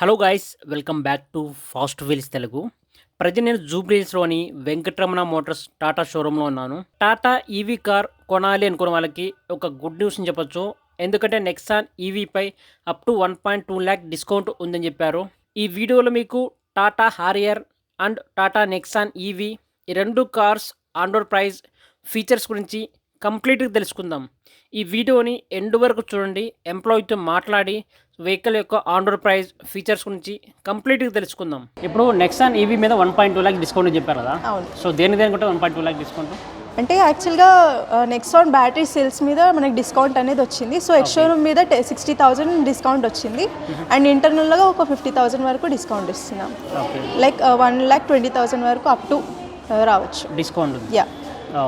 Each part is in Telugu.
Hello guys welcome back to fast wheels Telugu. ప్రతి నేను జూబ్లీస్లోని వెంకటరమణ మోటార్స్ టాటా షోరూంలో ఉన్నాను. టాటా ఈవీ కార్ కొనాలి అనుకున్న వాళ్ళకి ఒక గుడ్ న్యూస్ అని చెప్పొచ్చు. ఎందుకంటే Nexon ఈవీపై up to one point two lakh discount ఉందని చెప్పారు. ఈ వీడియోలో మీకు Tata Harrier and Tata Nexon EV ఈ రెండు కార్స్ ఆండోర్ ప్రైస్ ఫీచర్స్ గురించి కంప్లీట్గా తెలుసుకుందాం. ఈ వీడియోని ఎండ్ వరకు చూడండి ఎంప్లాయీతో మాట్లాడి వెహికల్ యొక్క ఆండర్ ప్రైస్ ఫీచర్స్ గురించి కంప్లీట్గా తెలుసుకుందాం. ఇప్పుడు నెక్సాన్ ఈవీ మీద one point two lakh discount చెప్పారు కదా? అవును. సో దేని దేనికంటే one point two lakh discount అంటే యాక్చువల్గా నెక్సాన్ బ్యాటరీ సేల్స్ మీద మనకి డిస్కౌంట్ అనేది వచ్చింది. సో ఎక్స్షోరూమ్ మీద సిక్స్టీ థౌజండ్ డిస్కౌంట్ వచ్చింది. అండ్ ఇంటర్నల్గా ఒక ఫిఫ్టీ థౌజండ్ వరకు డిస్కౌంట్ ఇస్తున్నాం. Like one lakh twenty thousand వరకు అప్ టు రావచ్చు. డిస్కౌంట్ యా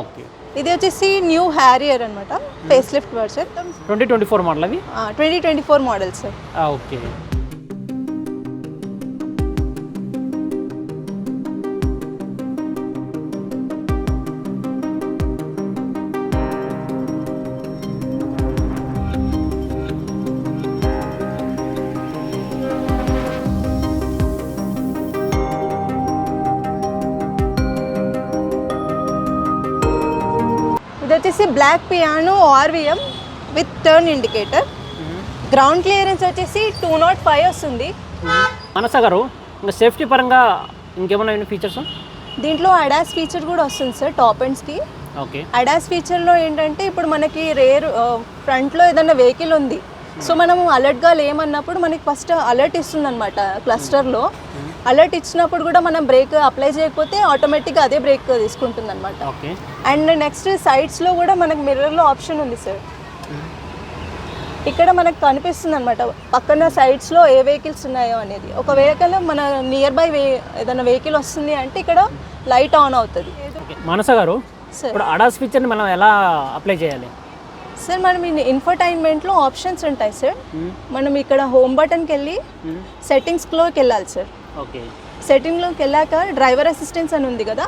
ఓకే ఇది వచ్చేసి న్యూ హ్యారియర్ అనమాట face lift version. Twenty twenty four model అవి? Twenty twenty four model sir okay. వచ్చేసి black piano ORVM with turn indicator. Ground clearance వచ్చేసి టూ నాట్ ఫైవ్ వస్తుంది. మనస గారు ఇంకా సేఫ్టీ పరంగా ఇంకేమైనా ఫీచర్స్ దీంట్లో అడాస్ ఫీచర్ కూడా వస్తుంది సార్ టాప్ ఎండ్స్కి ఓకే. అడాస్ ఫీచర్లో ఏంటంటే ఇప్పుడు మనకి రేర్ ఫ్రంట్లో ఏదైనా వెహికల్ ఉంది. సో మనము అలర్ట్గా లేమన్నప్పుడు మనకి ఫస్ట్ అలర్ట్ ఇస్తుంది అనమాట క్లస్టర్లో అలర్ట్ ఇచ్చినప్పుడు కూడా మనం బ్రేక్ అప్లై చేయకపోతే ఆటోమేటిక్గా అదే బ్రేక్ తీసుకుంటుంది అనమాట అండ్ నెక్స్ట్ సైడ్స్లో కూడా మనకి మిర్రర్లో ఆప్షన్ ఉంది సార్. ఇక్కడ మనకు కనిపిస్తుంది అనమాట పక్కన సైడ్స్లో ఏ వెహికల్స్ ఉన్నాయో అనేది. ఒక వెహికల్ మన నియర్ బై వే ఏదైనా వెహికల్ వస్తుంది అంటే ఇక్కడ లైట్ ఆన్ అవుతుంది. మనస గారు సార్. ఇప్పుడు అడాస్ ఫీచర్ని మనం ఎలా అప్లై చేయాలి? సార్ మనం ఇన్ఫర్టైన్మెంట్లో ఆప్షన్స్ ఉంటాయి సార్. మనం ఇక్కడ హోమ్ బటన్కి వెళ్ళి సెట్టింగ్స్లోకి వెళ్ళాలి సార్. సెట్టింగ్లోకి వెళ్ళాక డ్రైవర్ అసిస్టెన్స్ అని ఉంది కదా?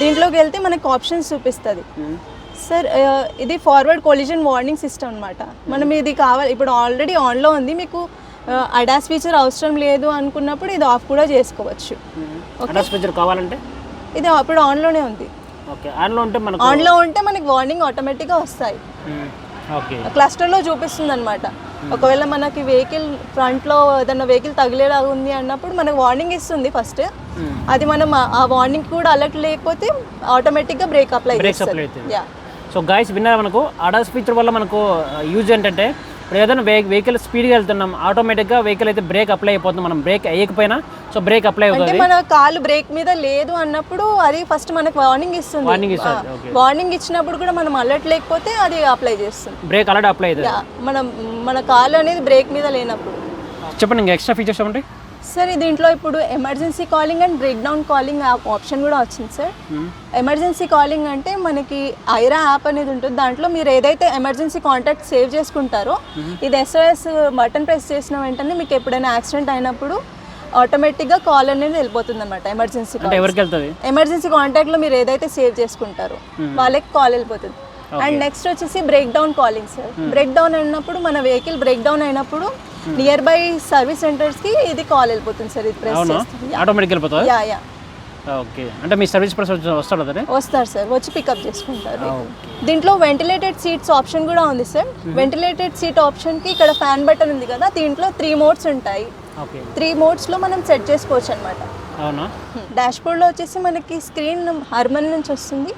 దీంట్లోకి వెళ్తే మనకు ఆప్షన్స్ చూపిస్తుంది. సార్ ఇది ఫార్వర్డ్ కొలిజన్ వార్నింగ్ సిస్టమ్ అనమాట మనం ఇది కావాలి. ఇప్పుడు ఆల్రెడీ ఆన్లో ఉంది. మీకు అడాస్ ఫీచర్ అవసరం లేదు అనుకున్నప్పుడు ఇది ఆఫ్ కూడా చేసుకోవచ్చు. అడాస్ ఫీచర్ కావాలంటే? ఇది అప్పుడు ఆన్లోనే ఉంది. ఓకే ఆన్లో ఉంటే మనకు ఆన్లో ఉంటే మనకి వార్నింగ్ ఆటోమేటిక్గా వస్తాయి. ఓకే క్లస్టర్లో చూపిస్తుంది అనమాట ఒకవేళ మనకి వెహికల్ ఫ్రంట్లో ఏదైనా వెహికల్ తగిలేలాగా ఉంది అన్నప్పుడు మనకు వార్నింగ్ ఇస్తుంది ఫస్ట్ మ్మ్. అది మనం ఆ- వార్నింగ్ కూడా అలర్ట్ లేకపోతే ఆటోమేటిక్గా బ్రేక్ అప్లై సో గాయస్ విన్నారా మనకు? అడాస్ ఫీచర్ వల్ల మనకు యూజ్ ఏంటంటే ఇప్పుడు ఏదైనా వెహి వెహికల్ స్పీడ్గా వెళ్తున్నాం ఆటోమేటిక్గా వెహికల్ అయితే బ్రేక్ అప్లై అయిపోతుంది. మనం బ్రేక్ వేయకపోయినా సో బ్రేక్ అప్లై అవుతుంది. మన కాలు బ్రేక్ మీద లేదు అన్నప్పుడు అది ఫస్ట్ మనకు వార్నింగ్ ఇస్తుంది. వార్నింగ్ ఇస్తుంది వార్నింగ్ ఇచ్చినప్పుడు కూడా మనం అలర్ట్ లేకపోతే అది అప్లై చేస్తుంది. బ్రేక్ ఆల్రెడీ అప్లై అవుతుంది. మనం మన కాలు అనేది బ్రేక్ మీద లేనప్పుడు. చెప్పండి ఇంకా ఎక్స్ట్రా ఫీచర్స్ ఏమంటాయి? సార్ దీంట్లో ఇప్పుడు emergency calling and breakdown calling option కూడా వచ్చింది సార్. ఎమర్జెన్సీ కాలింగ్ అంటే మనకి ఐరా యాప్ అనేది ఉంటుంది. దాంట్లో మీరు ఏదైతే ఎమర్జెన్సీ కాంటాక్ట్ సేవ్ చేసుకుంటారో ఇది ఎస్ఓఎస్ బటన్ ప్రెస్ చేసిన వెంటనే మీకు ఎప్పుడైనా యాక్సిడెంట్ అయినప్పుడు ఆటోమేటిక్గా కాల్ అనేది వెళ్ళిపోతుంది అనమాట ఎమర్జెన్సీ ఎమర్జెన్సీ కాంటాక్ట్లో మీరు ఏదైతే సేవ్ చేసుకుంటారో వాళ్ళకి కాల్ వెళ్ళిపోతుంది. అండ్ నెక్స్ట్ వచ్చేసి breakdown calling sir. Breakdown అయినప్పుడు మన వెహికల్ బ్రేక్ డౌన్ అయినప్పుడు నియర్ బై సర్వీస్ సెంటర్స్కి ఇది కాల్ వెళ్ళిపోతుంది సార్ ఇది ప్రెస్ అవునా? చేస్తుంది. ఆటోమేటిక్ వెళ్ళిపోతుంది? యా యా ఓకే అంటే మీ సర్వీస్ పర్సన్ వస్తాడు వస్తారు సార్ వచ్చి పికప్ చేసుకుంటారు. దీంట్లో వెంటిలేటెడ్ సీట్స్ ఆప్షన్ కూడా ఉంది సార్. వెంటిలేటెడ్ సీట్ ఆప్షన్కి ఇక్కడ ఫ్యాన్ బటన్ ఉంది కదా దీంట్లో త్రీ మోడ్స్ ఉంటాయి. ఓకే త్రీ మోడ్స్లో మనం సెట్ చేసుకోవచ్చు అనమాట అవునా? డాష్బోర్డ్లో వచ్చేసి మనకి స్క్రీన్ హర్మన్ నుంచి వస్తుంది.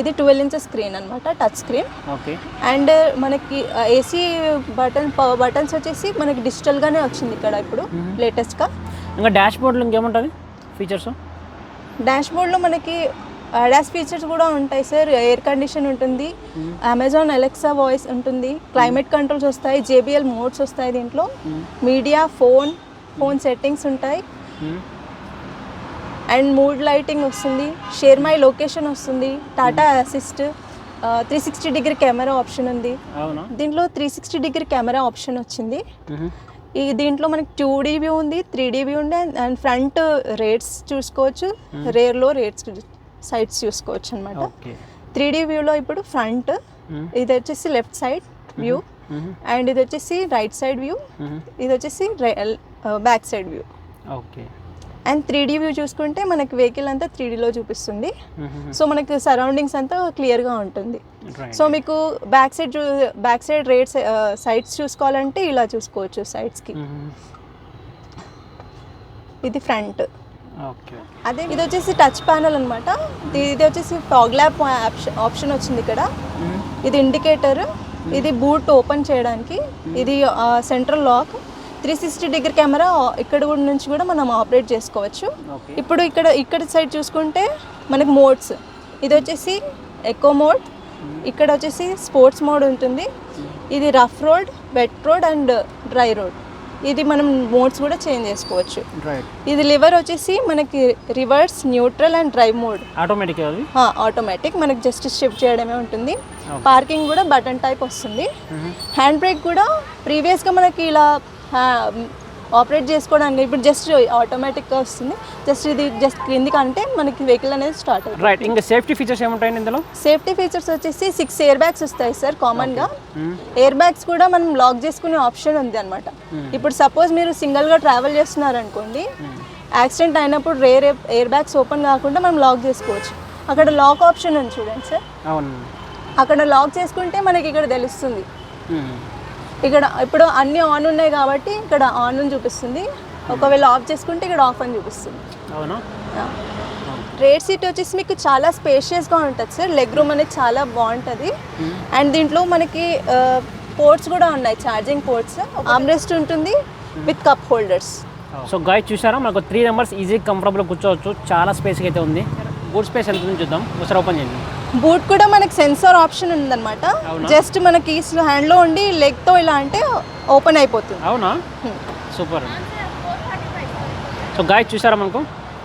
ఇది ట్వెల్వ్ ఇంచెస్ స్క్రీన్ అనమాట టచ్ స్క్రీన్. ఓకే. అండ్ మనకి ఏసీ బటన్ పవర్ బటన్స్ వచ్చేసి మనకి డిజిటల్గానే వచ్చింది ఇక్కడ ఇప్పుడు లేటెస్ట్గా. ఇంకా డాష్ బోర్డ్లో ఇంకేముంటుంది ఫీచర్స్? డాష్బోర్డ్లో మనకి అడాస్ ఫీచర్స్ కూడా ఉంటాయి సార్. ఎయిర్ కండిషన్ ఉంటుంది అమెజాన్ అలెక్సా వాయిస్ ఉంటుంది క్లైమేట్ కంట్రోల్స్ వస్తాయి జేబిఎల్ మోడ్స్ వస్తాయి దీంట్లో. మీడియా ఫోన్ ఫోన్ సెట్టింగ్స్ ఉంటాయి. అండ్ మూడ్ లైటింగ్ వస్తుంది. షేర్ మై లొకేషన్ వస్తుంది. Tata assist three sixty degree camera option ఉంది. దీంట్లో three sixty degree camera option వచ్చింది. ఈ దీంట్లో మనకి టూ డీ వ్యూ ఉంది త్రీ డీ వ్యూ ఉంది అండ్ ఫ్రంట్ రేట్స్ చూసుకోవచ్చు. రేర్లో రేట్స్ సైడ్స్ చూసుకోవచ్చు అనమాట త్రీ డీ వ్యూలో ఇప్పుడు ఫ్రంట్ ఇది వచ్చేసి లెఫ్ట్ సైడ్ వ్యూ. అండ్ ఇది వచ్చేసి రైట్ సైడ్ వ్యూ. ఇది వచ్చేసి back side view. Okay. And three D view చూసుకుంటే మనకి వెహికల్ అంతా త్రీ డీలో చూపిస్తుంది. సో మనకి సరౌండింగ్స్ అంతా క్లియర్గా ఉంటుంది. రైట్ సో మీకు back side back side right sides చూసుకోవాలంటే ఇలా చూసుకోవచ్చు సైడ్స్కి ఇది ఫ్రంట్ ఓకే. అదే ఇది వచ్చేసి టచ్ ప్యానల్ అనమాట ఇది వచ్చేసి ఫాగ్ ల్యాప్ ఆప్షన్ వచ్చింది ఇక్కడ. ఇది ఇండికేటర్ ఇది బూట్ ఓపెన్ చేయడానికి. ఇది central lock three sixty degree camera ఇక్కడ కూడా నుంచి కూడా మనం ఆపరేట్ చేసుకోవచ్చు. ఇప్పుడు ఇక్కడ ఇక్కడ సైడ్ చూసుకుంటే మనకి మోడ్స్. ఇది వచ్చేసి ఎకో మోడ్. ఇక్కడ వచ్చేసి స్పోర్ట్స్ మోడ్ ఉంటుంది. ఇది rough road wet road and dry road. ఇది మనం మోడ్స్ కూడా చేంజ్ చేసుకోవచ్చు. ఇది లివర్ వచ్చేసి మనకి reverse neutral and drive mode. Automatic automatic. మనకి జస్ట్ షిఫ్ట్ చేయడమే ఉంటుంది. పార్కింగ్ కూడా బటన్ టైప్ వస్తుంది. హ్యాండ్ బ్రేక్ కూడా ప్రీవియస్గా మనకి ఇలా ఆపరేట్ చేసుకోవడానికి. ఇప్పుడు జస్ట్ ఆటోమేటిక్గా వస్తుంది. జస్ట్ ఇది జస్ట్ క్రిందికి అంటే మనకి వెహికల్ అనేది స్టార్ట్ అవుతుంది. రైట్ ఇంకా సేఫ్టీ ఫీచర్స్ ఏముంటాయండి ఇందులో? సేఫ్టీ ఫీచర్స్ వచ్చేసి సిక్స్ ఎయిర్ బ్యాగ్స్ వస్తాయి సార్ కామన్గా ఎయిర్ బ్యాగ్స్ కూడా మనం లాక్ చేసుకునే ఆప్షన్ ఉంది అనమాట ఇప్పుడు సపోజ్ మీరు సింగిల్గా ట్రావెల్ చేస్తున్నారు అనుకోండి యాక్సిడెంట్ అయినప్పుడు రేర్ ఎయిర్ బ్యాగ్స్ ఓపెన్ కాకుండా మనం లాక్ చేసుకోవచ్చు. అక్కడ లాక్ ఆప్షన్ ఉంది చూడండి సార్ అక్కడ లాక్ చేసుకుంటే మనకి ఇక్కడ తెలుస్తుంది. ఇక్కడ ఇప్పుడు అన్ని ఆన్ ఉన్నాయి కాబట్టి ఇక్కడ ఆన్ అని చూపిస్తుంది. ఒకవేళ ఆఫ్ చేసుకుంటే ఇక్కడ ఆఫ్ అని చూపిస్తుంది. అవునా? రేట్ సీట్ వచ్చేసి మీకు చాలా స్పేషియస్గా ఉంటుంది సార్ లెగ్ రూమ్ అనేది చాలా బాగుంటుంది. అండ్ దీంట్లో మనకి పోర్ట్స్ కూడా ఉన్నాయి. ఛార్జింగ్ పోర్ట్స్ ఆమ్రెస్ట్ ఉంటుంది విత్ కప్ హోల్డర్స్ సో గాయ చూసారా? మనకు త్రీ నెంబర్స్ ఈజీ కంఫర్టబుల్ కూర్చోవచ్చు. చాలా స్పేస్ అయితే ఉంది. గుడ్ స్పేస్ ఎంత ఉంది చూద్దాం. ఒకసారి ఓపెన్ చేయండి. బూట్ కూడా మనకి సెన్సార్ ఆప్షన్ ఉందన్నమాట? జస్ట్ మన కీస్ హ్యాండ్లో ఉండి లెగ్తో ఇలా అంటే ఓపెన్ అయిపోతుంది. అవునా? సూపర్. సో గాయ చూసారా మనకు?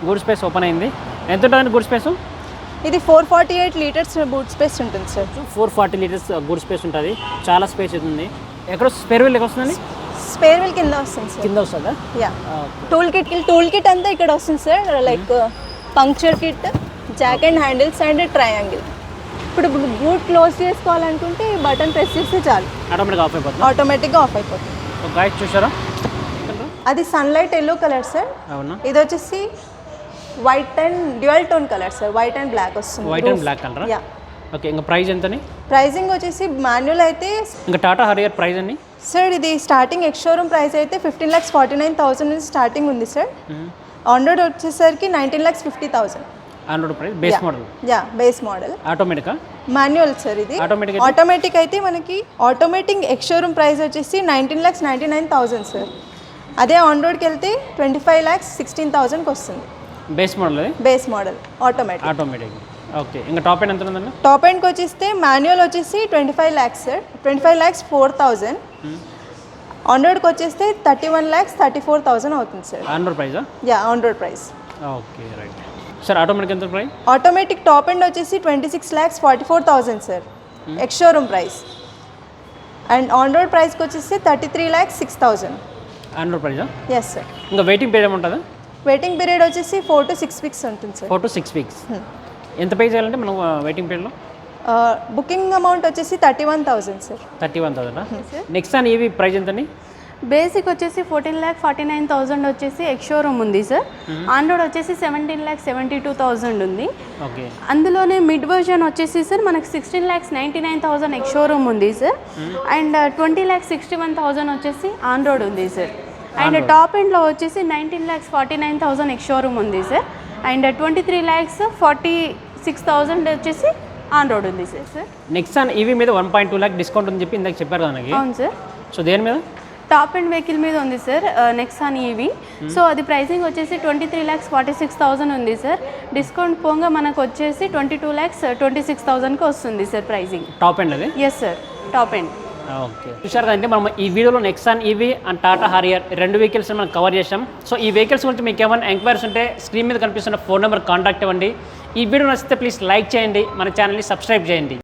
గుడ్ స్పేస్ ఓపెన్ అయింది. ఎంత ఉంటుందండి గుడ్ స్పేస్? ఇది four forty eight litres boot space ఉంటుంది sir. Four forty litres good space ఉంటుంది. చాలా స్పేస్ ఉంది ఎక్కడ స్పేర్ వీల్ ఎక్కడ వస్తుందండి స్పేర్ వీల్ కింద వస్తుంది సార్. కింద వస్తుందా? Yeah. Tool kit tool kit అంతా ఇక్కడ వస్తుంది sir. Like puncture kit jack and handles and triangle. ఇప్పుడు బూట్ క్లోజ్ చేసుకోవాలనుకుంటే బటన్ ప్రెస్ చేస్తే చాలు. ఆటోమేటిక్ ఆఫ్ అయిపోతుంది? ఆటోమేటిక్గా ఆఫ్ అయిపోతుంది. గాయ చూసారా అది సన్లైట్ ఎల్లో కలర్ సార్ అవునా? ఇది వచ్చేసి white and dual tone colour sir white and black వస్తుంది. వైట్ అండ్ బ్లాక్ కలరా యా ఓకే ఇంకా ప్రైస్ ఎంతని? ప్రైజింగ్ వచ్చేసి మాన్యువల్ అయితే ఇంకా టాటా హరియర్ ప్రైస్ అండి సార్ ఇది స్టార్టింగ్ ఎక్స్ షోరూమ్ ప్రైస్ అయితే fifteen lakhs forty nine thousand నుంచి స్టార్టింగ్ ఉంది సార్ ఆండ్రాయిడ్ వచ్చేసరికి nineteen lakhs fifty thousand on road price base model yeah base model ఆటోమేటికా manual sir ఇది. ఆటోమేటిక్ ఆటోమేటిక్ అయితే మనకి ఆటోమేటిక్ ఎక్స్ షోరూమ్ ప్రైస్ వచ్చేసి nineteen lakhs ninety nine thousand sir అదే ఆన్ రోడ్కి వెళ్తే ట్వంటీ ఫైవ్ ల్యాక్స్ సిక్స్టీన్ థౌసండ్కి వస్తుంది. Base model base model automatic automatic okay ఇంకా టాప్ ఎండ్ ఎంత ఉందండి టాప్ ఎండ్కి వచ్చేస్తే మాన్యువల్ వచ్చేసి twenty five lakhs sir twenty five lakhs four thousand on రోడ్కి వచ్చేస్తే thirty one lakhs thirty four thousand అవుతుంది sir on road ప్రైజా yeah on road price okay right sir automatic ఎంత ప్రైస్ ఆటోమేటిక్ టాప్ ఎండ్ వచ్చేసి twenty six lakhs forty four thousand sir ex showroom price and on road ప్రైస్కి వచ్చేసి thirty three lakhs six thousand on road ప్రైజా yes sir ఇంకా వెయిటింగ్ పీరియడ్ ఏముంటుందా? వెయిటింగ్ పీరియడ్ వచ్చేసి ఫోర్ టు సిక్స్ వీక్స్ ఉంటుంది sir four to six weeks ఎంత పే చేయాలంటే మనం వెయిటింగ్ పీరియడ్లో బుకింగ్ అమౌంట్ వచ్చేసి thirty one thousand sir thirty one thousand next అని ఏవి ప్రైస్ ఎంతండి? బేసిక్ వచ్చేసి fourteen lakh forty nine thousand వచ్చేసి ఎక్స్ షోరూమ్ ఉంది సార్ ఆండ్రాయిడ్ వచ్చేసి seventeen lakh seventy two thousand ఉంది. ఓకే. అందులోనే మిడ్ వర్జన్ వచ్చేసి సార్ మనకి sixteen lakhs ninety nine thousand ex showroom ఉంది sir and twenty lakhs sixty one thousand వచ్చేసి ఆండ్రాయిడ్ ఉంది సార్ అండ్ టాప్ ఎండ్లో వచ్చేసి nineteen lakhs forty nine thousand ex showroom ఉంది sir and twenty three lakhs forty six thousand వచ్చేసి ఆండ్రాయిడ్ ఉంది సార్ సార్ నెక్స్ట్ ఈవీ మీద one point two lakh discount అని చెప్పి ఇందాక చెప్పారు కదా అవును సార్ సో దేని మీద? టాప్ అండ్ వెహికల్ మీద ఉంది సార్ నెక్సాన్ ఈవీ సో అది ప్రైసింగ్ వచ్చేసి twenty three lakhs forty six thousand ఉంది సార్. డిస్కౌంట్ పోగా మనకు వచ్చేసి twenty two lakhs twenty six థౌసండ్కి వస్తుంది సార్ ప్రైసింగ్. టాప్ ఎండ్ అది? Yes sir top end. Okay. చూసారు కదంటే మనం ఈ వీడియోలో Nexon EV and Tata Harrier రెండు వెహికల్స్ మనం కవర్ చేసాం సో ఈ వెహికల్స్ గురించి మీకు ఏమైనా ఎంక్వైరీస్ ఉంటే స్క్రీన్ మీద కనిపిస్తున్న ఫోన్ నెంబర్ కాంటాక్ట్ ఇవ్వండి ఈ వీడియో నచ్చితే ప్లీజ్ లైక్ చేయండి మన ఛానల్ని సబ్స్క్రైబ్ చేయండి.